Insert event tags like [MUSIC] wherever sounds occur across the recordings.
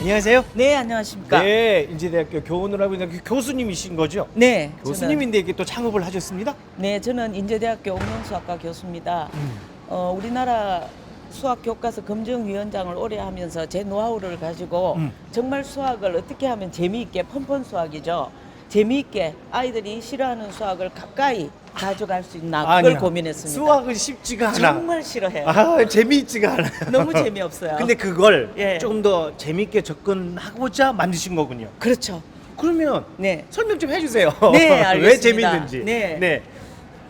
안녕하세요. 네, 안녕하십니까. 네, 인제대학교 교원을 하고 있는 그 교수님이신 거죠? 네, 교수님인데 이게 또 창업을 하셨습니다. 네, 저는 인제대학교 옥명수학과 교수입니다. 음. 어, 우리나라 수학 교과서 검증위원장을 오래 하면서 제 노하우를 가지고 음. 정말 수학을 어떻게 하면 재미있게 펀펀 수학이죠. 재미있게 아이들이 싫어하는 수학을 가까이 가져갈 수 있나 그걸 아니야. 고민했습니다. 수학은 쉽지가 않아. 정말 싫어해요. 아, 재미있지가 않아. 너무 재미없어요. 근데 그걸 예. 조금 더 재미있게 접근하고자 만드신 거군요. 그렇죠. 그러면 네. 설명 좀 해주세요. 네, [LAUGHS] 왜 알겠습니다. 재밌는지. 네. 네.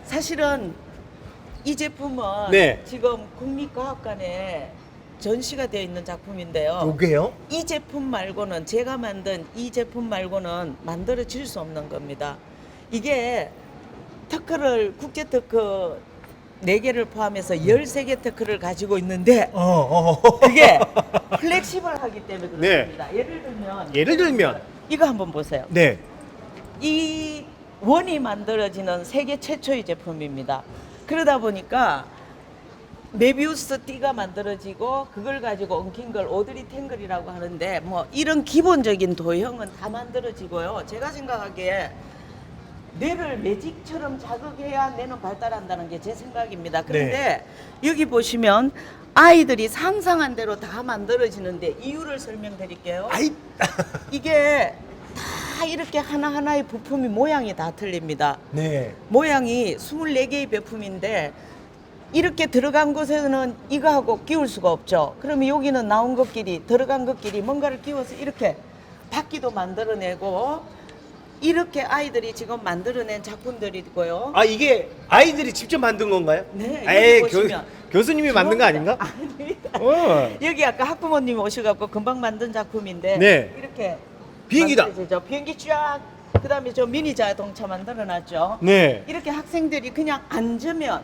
사실은 이 제품은 네. 지금 국립과학관에 전시가 되어 있는 작품인데요. 요게요? 이 제품 말고는 제가 만든 이 제품 말고는 만들어질 수 없는 겁니다. 이게 특허를 국제 특허 4개를 포함해서 13개 특허를 가지고 있는데 어, 어. [LAUGHS] 그게 플렉시블하기 때문에 네. 그렇습니다. 예를 들면 예를 들면 이거 한번 보세요. 네. 이 원이 만들어지는 세계 최초의 제품입니다. 그러다 보니까 메비우스 띠가 만들어지고 그걸 가지고 엉킨 걸 오드리 탱글이라고 하는데 뭐 이런 기본적인 도형은 다 만들어지고요. 제가 생각하기에 뇌를 매직처럼 자극해야 뇌는 발달한다는 게 제 생각입니다. 그런데 여기 보시면 아이들이 상상한 대로 다 만들어지는데 이유를 설명드릴게요. 아이. [LAUGHS] 이게 다 이렇게 하나하나의 부품이 모양이 다 틀립니다. 네. 모양이 24개의 제품인데 이렇게 들어간 곳에는 이거하고 끼울 수가 없죠. 그러면 여기는 나온 것끼리 들어간 것끼리 뭔가를 끼워서 이렇게 바퀴도 만들어내고 이렇게 아이들이 지금 만들어낸 작품들이고요. 아 이게 아이들이 직접 만든 건가요? 네, 에이, 여기 보시면. 교수님이 만든 거 아닌가? 아닙니다. 어. 여기 아까 학부모님 오셔갖고 금방 만든 작품인데 네. 이렇게 비행기다. 만들어지죠. 비행기 쫙 그다음에 저 미니 자동차 만들어놨죠. 네. 이렇게 학생들이 그냥 앉으면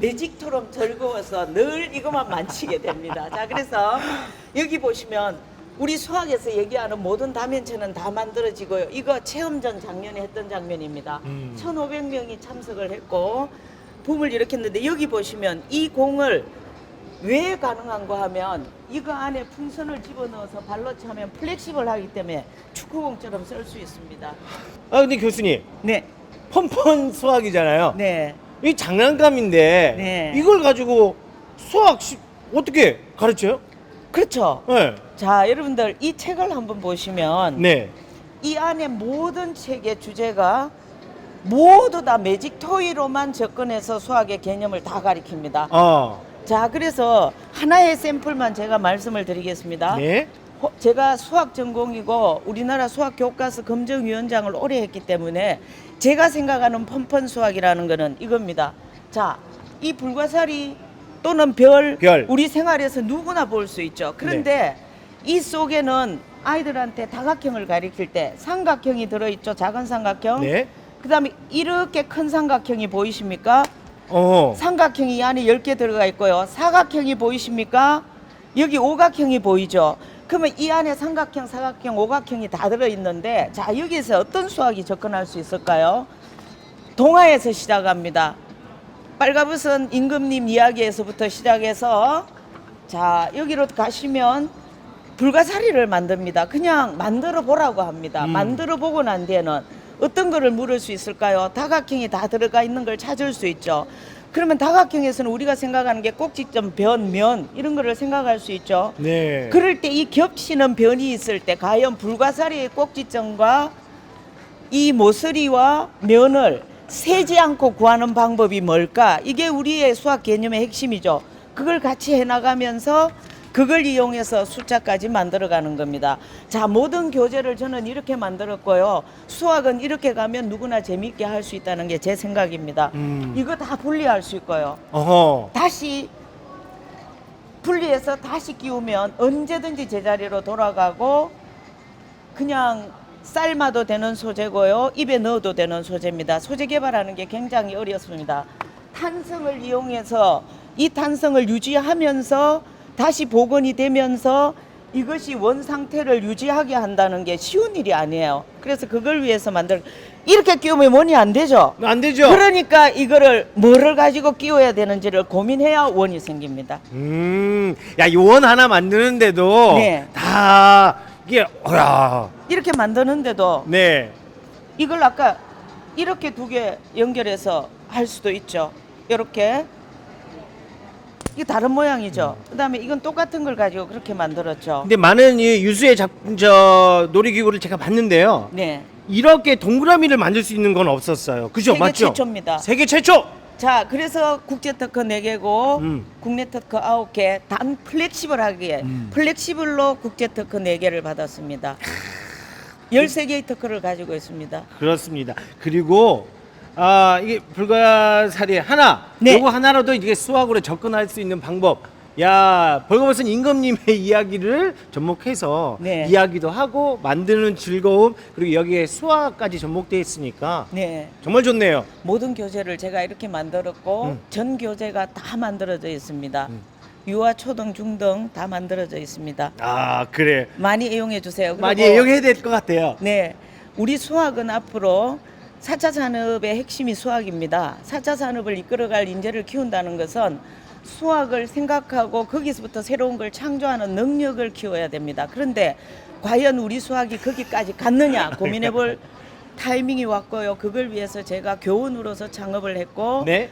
매직처럼 즐거워서 늘 이것만 만지게 됩니다. 자, 그래서 여기 보시면 우리 수학에서 얘기하는 모든 다면체는 다 만들어지고요. 이거 체험전 작년에 했던 장면입니다. 음. 1,500명이 참석을 했고 붐을 일으켰는데 여기 보시면 이 공을 왜 가능한가 하면 이거 안에 풍선을 집어넣어서 발로 차면 플렉시블 하기 때문에 축구공처럼 쓸 수 있습니다. 아 근데 교수님 네, 펀펀 수학이잖아요. 네. 이 장난감인데 네. 이걸 가지고 수학 시, 어떻게 가르쳐요? 그렇죠. 네. 자, 여러분들 이 책을 한번 보시면 네. 이 안에 모든 책의 주제가 모두 다 매직 토이로만 접근해서 수학의 개념을 다 가리킵니다. 어. 자, 그래서 하나의 샘플만 제가 말씀을 드리겠습니다. 네. 호- 제가 수학 전공이고 우리나라 수학 교과서 검증위원장을 오래 했기 때문에 제가 생각하는 펀펀 수학이라는 거는 이겁니다. 자, 이 불가사리 또는 별, 별. 우리 생활에서 누구나 볼 수 있죠. 그런데 이 속에는 아이들한테 다각형을 가리킬 때 삼각형이 들어있죠. 작은 삼각형. 네. 그 다음에 이렇게 큰 삼각형이 보이십니까? 어. 삼각형이 이 안에 10개 들어가 있고요. 사각형이 보이십니까? 여기 오각형이 보이죠? 그러면 이 안에 삼각형, 사각형, 오각형이 다 들어있는데 자 여기서 어떤 수학이 접근할 수 있을까요? 동화에서 시작합니다. 빨가벗은 임금님 이야기에서부터 시작해서 자 여기로 가시면 불가사리를 만듭니다. 그냥 만들어 보라고 합니다. 음. 만들어 보고 난 뒤에는 어떤 거를 물을 수 있을까요? 다각형이 다 들어가 있는 걸 찾을 수 있죠. 그러면 다각형에서는 우리가 생각하는 게 꼭지점, 변, 면 이런 거를 생각할 수 있죠. 네. 그럴 때 이 겹치는 변이 있을 때 과연 불가사리의 꼭지점과 이 모서리와 면을 세지 않고 구하는 방법이 뭘까? 이게 우리의 수학 개념의 핵심이죠. 그걸 같이 해나가면서 그걸 이용해서 숫자까지 만들어가는 겁니다. 자, 모든 교재를 저는 이렇게 만들었고요. 수학은 이렇게 가면 누구나 재미있게 할 수 있다는 게 제 생각입니다. 음. 이거 다 분리할 수 있고요. 어허. 다시 분리해서 다시 끼우면 언제든지 제자리로 돌아가고 그냥 삶아도 되는 소재고요. 입에 넣어도 되는 소재입니다. 소재 개발하는 게 굉장히 어렵습니다. 탄성을 이용해서 이 탄성을 유지하면서 다시 복원이 되면서 이것이 원 상태를 유지하게 한다는 게 쉬운 일이 아니에요. 그래서 그걸 위해서 만들 이렇게 끼우면 원이 안 되죠. 안 되죠? 그러니까 이거를 뭐를 가지고 끼워야 되는지를 고민해야 원이 생깁니다. 음. 야, 요원 하나 만드는데도 네. 다 이게 어야. 이렇게 만드는데도 네. 이걸 아까 이렇게 두 개 연결해서 할 수도 있죠. 이렇게 이게 다른 모양이죠. 그다음에 이건 똑같은 걸 가지고 그렇게 만들었죠. 근데 많은 이 유수의 작, 저 놀이기구를 제가 봤는데요. 네. 이렇게 동그라미를 만들 수 있는 건 없었어요. 그죠? 세계 맞죠? 최초입니다. 세계 최초. 자, 그래서 국제 특허 4개고 음. 국내 특허 9개, 단 플렉시블하게 음. 플렉시블로 국제 특허 4개를 받았습니다. 13개의 특허를 가지고 있습니다. 그렇습니다. 그리고 아 이게 불가사리 하나, 네. 요거 하나로도 이게 수학으로 접근할 수 있는 방법. 야 벌거벗은 임금님의 [LAUGHS] 이야기를 접목해서 네. 이야기도 하고 만드는 즐거움 그리고 여기에 수학까지 접목되어 있으니까 네. 정말 좋네요. 모든 교재를 제가 이렇게 만들었고 음. 전 교재가 다 만들어져 있습니다. 음. 유아, 초등, 중등 다 만들어져 있습니다. 아 그래 많이 이용해 주세요. 그리고 많이 이용해야 될 것 같아요. 네. 우리 수학은 앞으로 4차 산업의 핵심이 수학입니다. 4차 산업을 이끌어갈 인재를 키운다는 것은 수학을 생각하고 거기서부터 새로운 걸 창조하는 능력을 키워야 됩니다. 그런데 과연 우리 수학이 거기까지 갔느냐 [LAUGHS] 고민해 볼 타이밍이 왔고요. 그걸 위해서 제가 교원으로서 창업을 했고 네.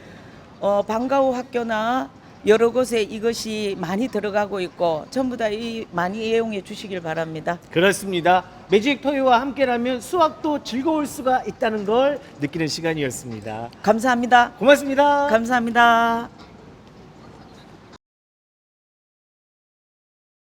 어, 방과후 학교나 여러 곳에 이것이 많이 들어가고 있고 전부 다 이 많이 이용해 주시길 바랍니다. 그렇습니다. 매직 토이와 함께라면 수학도 즐거울 수가 있다는 걸 느끼는 시간이었습니다. 감사합니다. 고맙습니다. 감사합니다.